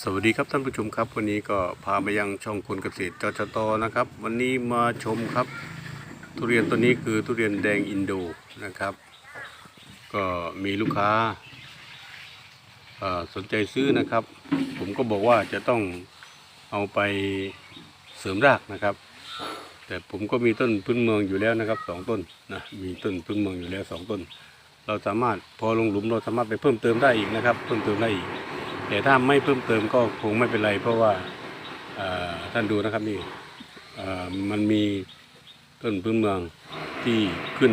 สวัสดีครับท่านผู้ชมครับ วันนี้ก็พามายังช่องคนเกษตรจชตนะครับ วันนี้มาชมครับ ทุเรียนตัวนี้คือทุเรียนแดงอินโดนะครับ ก็มีลูกค้าสนใจซื้อนะครับ ผมก็บอกว่าจะต้องเอาไปเสริมรากนะครับ แต่ผมก็มีต้นพื้นเมืองอยู่แล้วนะครับสองต้นนะมีต้นพื้นเมืองอยู่แล้วสองต้น เราสามารถพอลงหลุมเราสามารถไปเพิ่มเติมได้อีกนะครับ เพิ่มเติมได้อีก แต่ถ้าไม่เพิ่มเติมก็คงไม่เป็นไร เพราะว่าท่านดูนะครับนี่มันมีต้นพื้นเมืองที่ขึ้น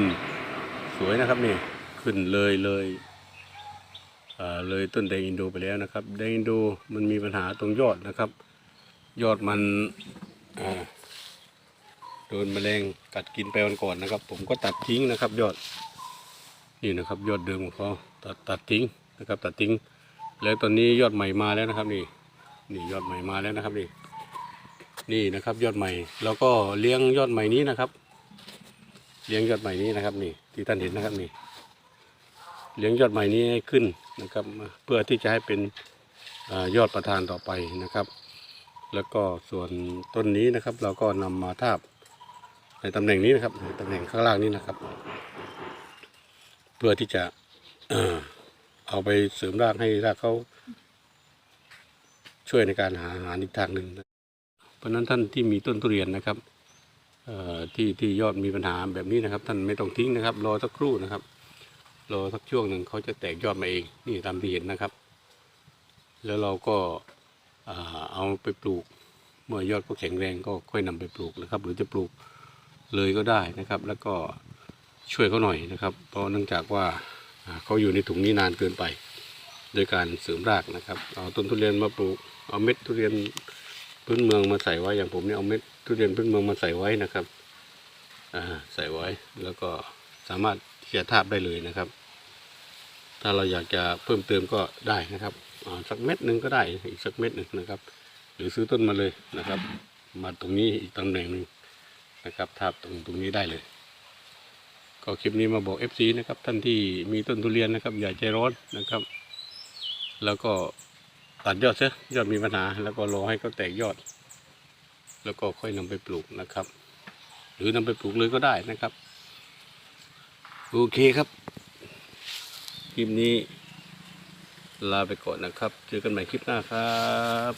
สวยนะครับนี่ขึ้นเลยเลยเลยต้นแดงอินโดไปแล้วนะครับแดงอินโดมันมีปัญหาตรงยอดนะครับ ยอดมันโดนแมลงกัดกินไปวันก่อนนะครับ ผมก็ตัดทิ้งนะครับ ยอดนี่นะครับ ยอดเดิมของเขาตัดตัดทิ้งนะครับ ตัดทิ้ง แล้วตอนนี้ยอดใหม่มาแล้วนะครับนี่นี่ยอดใหม่มาแล้วนะครับนี่นี่นะครับ ยอดใหม่แล้วก็เลี้ยงยอดใหม่นี้นะครับ เลี้ยงยอดใหม่นี้นะครับ นี่ที่ท่านเห็นนะครับนี่เลี้ยงยอดใหม่นี้ให้ขึ้นนะครับ เพื่อที่จะให้เป็นอยอดประธานต่อไปนะครับ แล้วก็ส่วนต้นนี้นะครับ เราก็นำมาทาบในตำแหน่งนี้นะครับในตำแหน่งข้างล่างนี้นะครับ เพื่อที่จะ เอาไปเสริมรากให้รากเขาช่วยในการหาอาหารอีกทางหนึ่ง เพราะนั้นท่านที่มีต้นทุเรียนนะครับที่ที่ยอดมีปัญหาแบบนี้นะครับ ท่านไม่ต้องทิ้งนะครับ รอสักครู่นะครับ รอสักช่วงหนึ่งเขาจะแตกยอดมาเองนี่ตามที่เห็นนะครับ แล้วเราก็เอาไปปลูก เมื่อยอดเขาแข็งแรงก็ค่อยนำไปปลูกนะครับ หรือจะปลูกเลยก็ได้นะครับ แล้วก็ช่วยเขาหน่อยนะครับ เพราะเนื่องจากว่า เขาอยู่ในถุงนี้นานเกินไป โดยการเสริมรากนะครับ เอาต้นทุเรียนมาปลูก เอาเม็ดทุเรียนพื้นเมืองมาใส่ไว้ อย่างผมเนี่ยเอาเม็ดทุเรียนพื้นเมืองมาใส่ไว้นะครับใส่ไว้แล้วก็สามารถที่จะทาบได้เลยนะครับ ถ้าเราอยากจะเพิ่มเติมก็ได้นะครับสักเม็ดหนึ่งก็ได้อีกสักเม็ดหนึ่งนะครับ หรือซื้อต้นมาเลยนะครับ มาตรงนี้อีกตำแหน่งหนึ่งนะครับทาบตรงตรงนี้ได้เลย ก็คลิปนี้มาบอก FC นะครับ ท่านที่มีต้นทุเรียนนะครับ อย่าใจร้อนนะครับ แล้วก็ตัดยอดเสียยอดมีปัญหา แล้วก็รอให้เขาแตกยอด แล้วก็ค่อยนำไปปลูกนะครับ หรือนำไปปลูกเลยก็ได้นะครับ โอเคครับ คลิปนี้ลาไปก่อนนะครับ เจอกันใหม่คลิปหน้าครับ